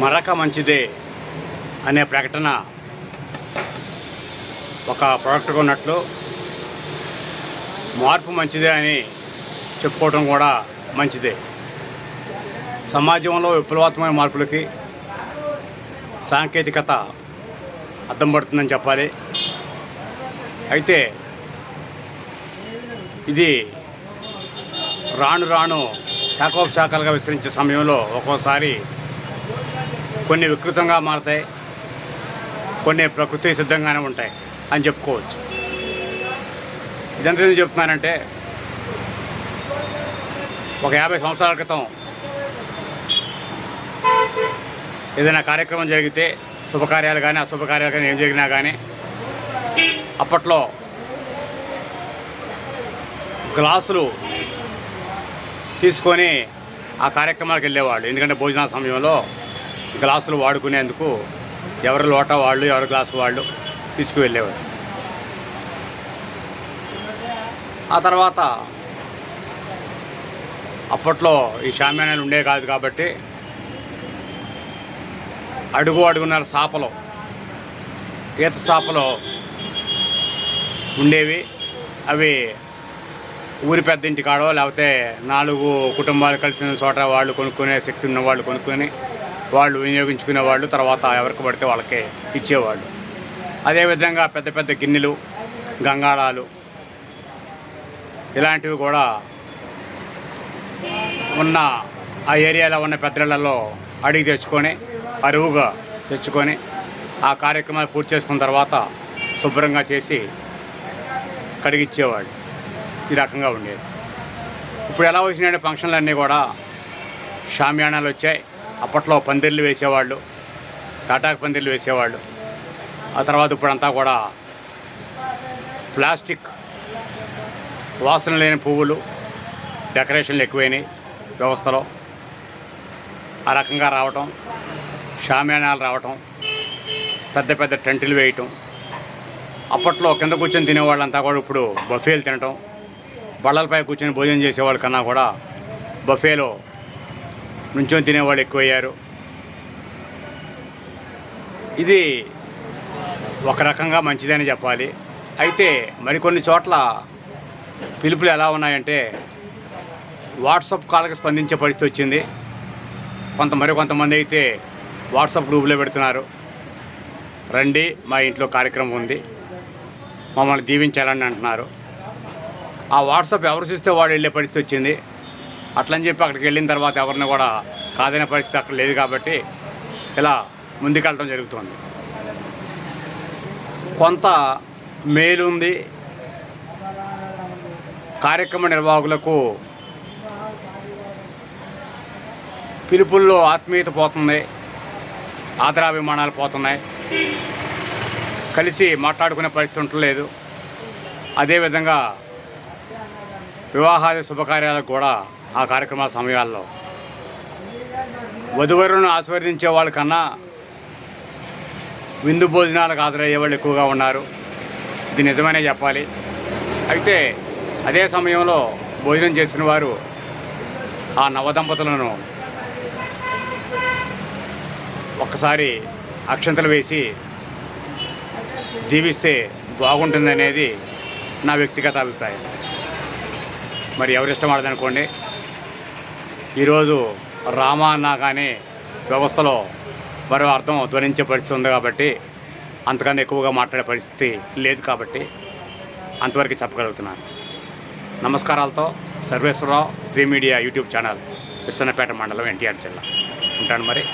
మరక మంచిదే అనే ప్రకటన ఒక ప్రోడక్ట్గా ఉన్నట్లు మార్పు మంచిదే అని చెప్పుకోవడం కూడా మంచిదే. సమాజంలో విప్లవాత్మక మార్పులకి సాంకేతికత అర్థం పడుతుందని చెప్పాలి. అయితే ఇది రాను రాను శాఖోపశాఖలుగా విస్తరించే సమయంలో ఒక్కోసారి కొన్ని వికృతంగా మారతాయి కొన్ని ప్రకృతి సిద్ధంగానే ఉంటాయి అని చెప్పుకోవచ్చు. ఇదంతా ఎందుకు చెప్తున్నానంటే ఒక యాభై సంవత్సరాల క్రితం ఏదైనా కార్యక్రమం జరిగితే శుభకార్యాలు కానీ అశుభకార్యాలు కానీ ఏం జరిగినా కానీ అప్పట్లో గ్లాసులు తీసుకొని ఆ కార్యక్రమాలకు వెళ్ళేవాళ్ళు. ఎందుకంటే భోజన సమయంలో గ్లాసులు వాడుకునేందుకు ఎవరి లోట వాళ్ళు ఎవరి గ్లాసు వాళ్ళు తీసుకువెళ్ళేవారు. ఆ తర్వాత అప్పట్లో ఈ షామ్యానాలు ఉండేవి కాదు కాబట్టి అడుగు అడుగున్నర సాపలు ఈత సాపలు ఉండేవి. అవి ఊరి పెద్ద ఇంటి కాడో లేకపోతే నాలుగు కుటుంబాలు కలిసిన చోట వాళ్ళు కొనుక్కునే శక్తి ఉన్న వాళ్ళు కొనుక్కొని వాళ్ళు వినియోగించుకునే వాళ్ళు తర్వాత ఎవరికి పడితే వాళ్ళకే ఇచ్చేవాళ్ళు. అదేవిధంగా పెద్ద పెద్ద గిన్నెలు గంగాళాలు ఇలాంటివి కూడా ఉన్న ఆ ఏరియాలో ఉన్న పెద్దలలో అడిగి తెచ్చుకొని అరువుగా తెచ్చుకొని ఆ కార్యక్రమాలు పూర్తి చేసుకున్న తర్వాత శుభ్రంగా చేసి కడిగిచ్చేవాడు ఈ రకంగా ఉండేది. ఇప్పుడు ఎలా వచ్చినాయంటే ఫంక్షన్లు అన్నీ కూడా షామ్యానాలు వచ్చాయి. అప్పట్లో పందిర్లు వేసేవాళ్ళు తాటాకు పందిర్లు వేసేవాళ్ళు. ఆ తర్వాత ఇప్పుడంతా కూడా ప్లాస్టిక్ వాసన లేని పువ్వులు డెకరేషన్లు ఎక్కువైనాయి వ్యవస్థలో. ఆ రకంగా రావటం షామ్యానాలు రావటం పెద్ద పెద్ద టెంటులు వేయటం. అప్పట్లో కింద కూర్చొని తినేవాళ్ళంతా కూడా ఇప్పుడు బఫేలు తినటం బళ్ళలపై కూర్చొని భోజనం చేసేవాళ్ళ కన్నా కూడా బఫేలో నుంచొని తినేవాళ్ళు ఎక్కువయ్యారు. ఇది ఒక రకంగా మంచిదని చెప్పాలి. అయితే మరికొన్ని చోట్ల పిలుపులు ఎలా ఉన్నాయంటే వాట్సాప్ కాల్కి స్పందించే పరిస్థితి వచ్చింది. కొంత మరి కొంతమంది అయితే వాట్సాప్ గ్రూపులో పెడుతున్నారు. రండి మా ఇంట్లో కార్యక్రమం ఉంది. మమ్మల్ని దీవించాలని అంటున్నారు. ఆ వాట్సాప్ ఎవరు చూస్తే వాడు వెళ్ళే పరిస్థితి వచ్చింది. అట్లని చెప్పి అక్కడికి వెళ్ళిన తర్వాత ఎవరిని కూడా కాదనే పరిస్థితి అక్కడ లేదు కాబట్టి ఇలా ముందుకెళ్ళడం జరుగుతుంది. కొంత మేలు ఉంది. కార్యక్రమ నిర్వాహకులకు పిలుపుల్లో ఆత్మీయత పోతుంది. ఆదరాభిమానాలు పోతున్నాయి. కలిసి మాట్లాడుకునే పరిస్థితి ఉండలేదు అదేవిధంగా వివాహాది శుభకార్యాలకు కూడా ఆ కార్యక్రమాల సమయాల్లో వధువరులను ఆశీర్వదించే వాళ్ళకన్నా విందు భోజనాలకు హాజరయ్యే వాళ్ళు ఎక్కువగా ఉన్నారు. ఇది నిజమనే చెప్పాలి. అయితే అదే సమయంలో భోజనం చేసిన వారు ఆ నవదంపతులను ఒక్కసారి అక్షంతలు వేసి దీవిస్తే బాగుంటుందనేది నా వ్యక్తిగత అభిప్రాయం. మరి ఎవరిష్టం వాడదనుకోండి ఈరోజు రామ అన్నా కానీ వ్యవస్థలో మరో అర్థం ధ్వనించే పరిస్థితి ఉంది కాబట్టి అంతకన్నా ఎక్కువగా మాట్లాడే పరిస్థితి లేదు కాబట్టి అంతవరకు చెప్పగలుగుతున్నాను. నమస్కారాలతో Sarveswararao three media YouTube channel Viswanapeta మండలం ఎన్టీఆర్ జిల్లా. ఉంటాను మరి.